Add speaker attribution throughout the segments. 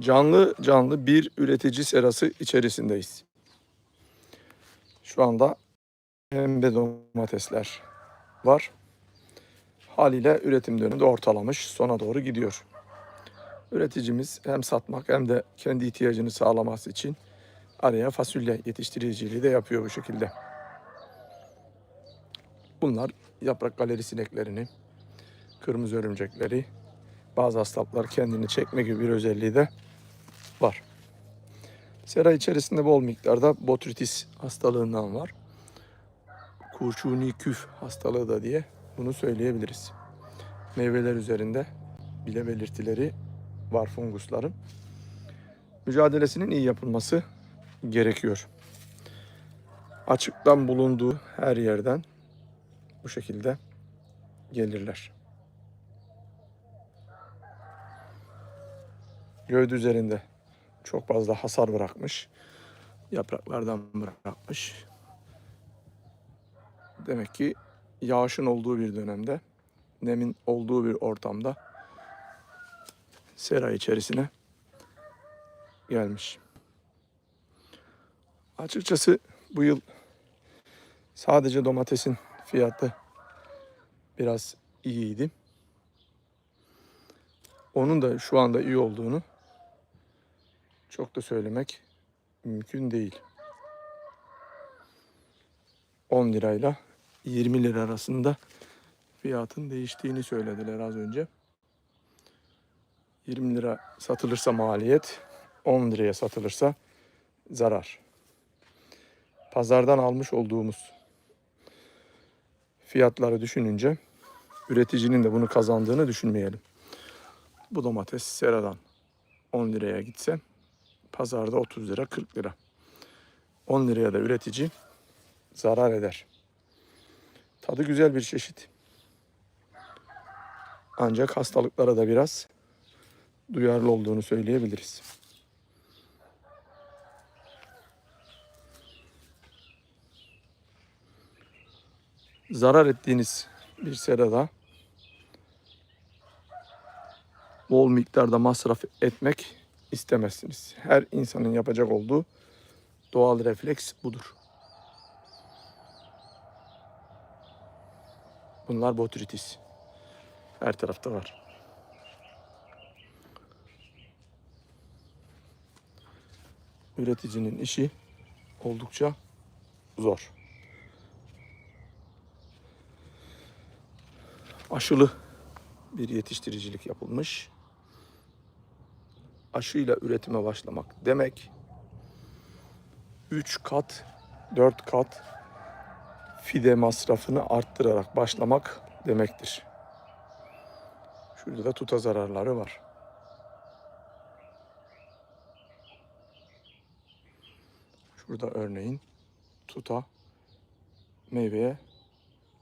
Speaker 1: Canlı canlı bir üretici serası içerisindeyiz. Şu anda pembe domatesler var. Haliyle üretim dönemi de ortalamış, sona doğru gidiyor. Üreticimiz hem satmak hem de kendi ihtiyacını sağlaması için araya fasulye yetiştiriciliği de yapıyor bu şekilde. Bunlar yaprak galeri sineklerini, kırmızı örümcekleri, bazı hastalıklar kendini çekme gibi bir özelliği de var. Sera içerisinde bol miktarda botritis hastalığından var. Kurşuni küf hastalığı da diye bunu söyleyebiliriz. Meyveler üzerinde bile belirtileri var fungusların. Mücadelesinin iyi yapılması gerekiyor. Açıktan bulunduğu her yerden bu şekilde gelirler. Gövde üzerinde çok fazla hasar bırakmış. Yapraklardan bırakmış. Demek ki yağışın olduğu bir dönemde, nemin olduğu bir ortamda sera içerisine gelmiş. Açıkçası bu yıl sadece domatesin fiyatı biraz iyiydi. Onun da şu anda iyi olduğunu çok da söylemek mümkün değil. 10 lirayla 20 lira arasında fiyatın değiştiğini söylediler az önce. 20 lira satılırsa maliyet, 10 liraya satılırsa zarar. Pazardan almış olduğumuz fiyatları düşününce üreticinin de bunu kazandığını düşünmeyelim. Bu domates seradan 10 liraya gitse pazarda 30 lira 40 lira. 10 liraya da üretici zarar eder. Tadı güzel bir çeşit. Ancak hastalıklara da biraz duyarlı olduğunu söyleyebiliriz. Zarar ettiğiniz bir serada bol miktarda masraf etmek istemezsiniz. Her insanın yapacak olduğu doğal refleks budur. Bunlar botritis. Her tarafta var. Üreticinin işi oldukça zor. Aşılı bir yetiştiricilik yapılmış. Aşıyla üretime başlamak demek 3 kat, 4 kat fide masrafını arttırarak başlamak demektir. Şurada da tuta zararları var. Şurada örneğin tuta meyveye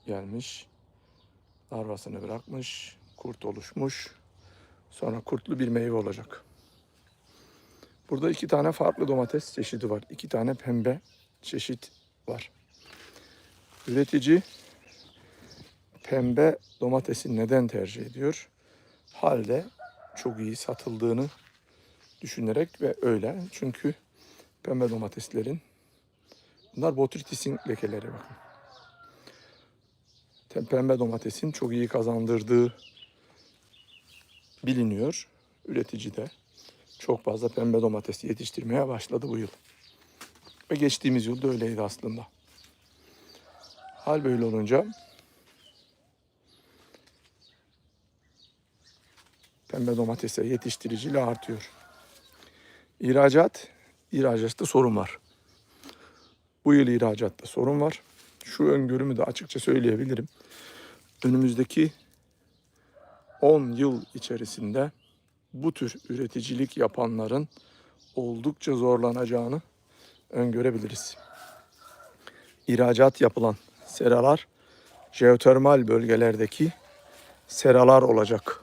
Speaker 1: gelmiş. Larvasını bırakmış. Kurt oluşmuş. Sonra kurtlu bir meyve olacak. Burada iki tane farklı domates çeşidi var. İki tane pembe çeşit var. Üretici pembe domatesi neden tercih ediyor? Halde çok iyi satıldığını düşünerek ve öyle. Çünkü pembe domateslerin bunlar botritisin lekeleri bakın. Pembe domatesin çok iyi kazandırdığı biliniyor. Üretici de çok fazla pembe domates yetiştirmeye başladı bu yıl. Ve geçtiğimiz yıl da öyleydi aslında. Hal böyle olunca pembe domatese yetiştiriciliği artıyor. İhracat, ihracatta sorun var. Bu yıl ihracatta sorun var. Şu öngörümü de açıkça söyleyebilirim. Önümüzdeki 10 yıl içerisinde bu tür üreticilik yapanların oldukça zorlanacağını öngörebiliriz. İhracat yapılan seralar jeotermal bölgelerdeki seralar olacak.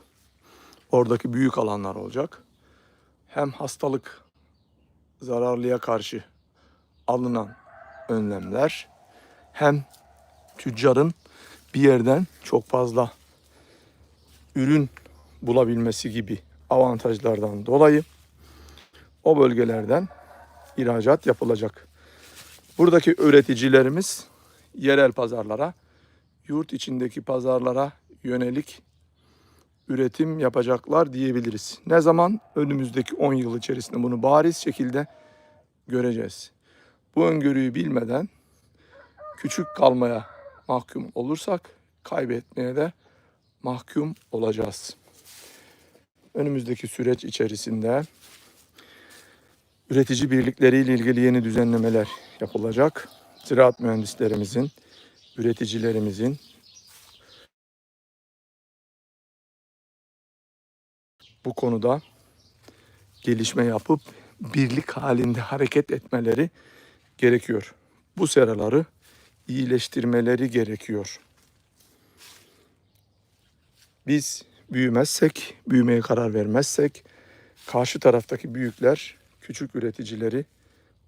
Speaker 1: Oradaki büyük alanlar olacak. Hem hastalık zararlıya karşı alınan önlemler hem tüccarın bir yerden çok fazla ürün bulabilmesi gibi avantajlardan dolayı o bölgelerden ihracat yapılacak. Buradaki üreticilerimiz yerel pazarlara, yurt içindeki pazarlara yönelik üretim yapacaklar diyebiliriz. Ne zaman? Önümüzdeki 10 yıl içerisinde bunu bariz şekilde göreceğiz. Bu öngörüyü bilmeden küçük kalmaya mahkum olursak kaybetmeye de mahkum olacağız. Önümüzdeki süreç içerisinde üretici birlikleriyle ilgili yeni düzenlemeler yapılacak. Ziraat mühendislerimizin, üreticilerimizin bu konuda gelişme yapıp birlik halinde hareket etmeleri gerekiyor. Bu seraları iyileştirmeleri gerekiyor. Biz büyümezsek, büyümeye karar vermezsek karşı taraftaki büyükler küçük üreticileri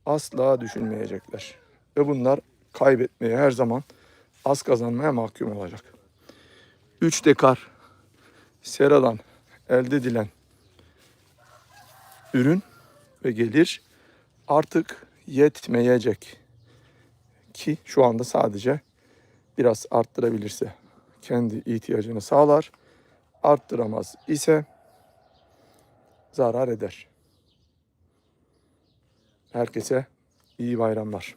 Speaker 1: asla düşünmeyecekler. Ve bunlar kaybetmeye her zaman az kazanmaya mahkum olacak. 3 dekar seradan elde edilen ürün ve gelir artık yetmeyecek. Ki şu anda sadece biraz arttırabilirse kendi ihtiyacını sağlar. Arttıramaz ise zarar eder. Herkese iyi bayramlar.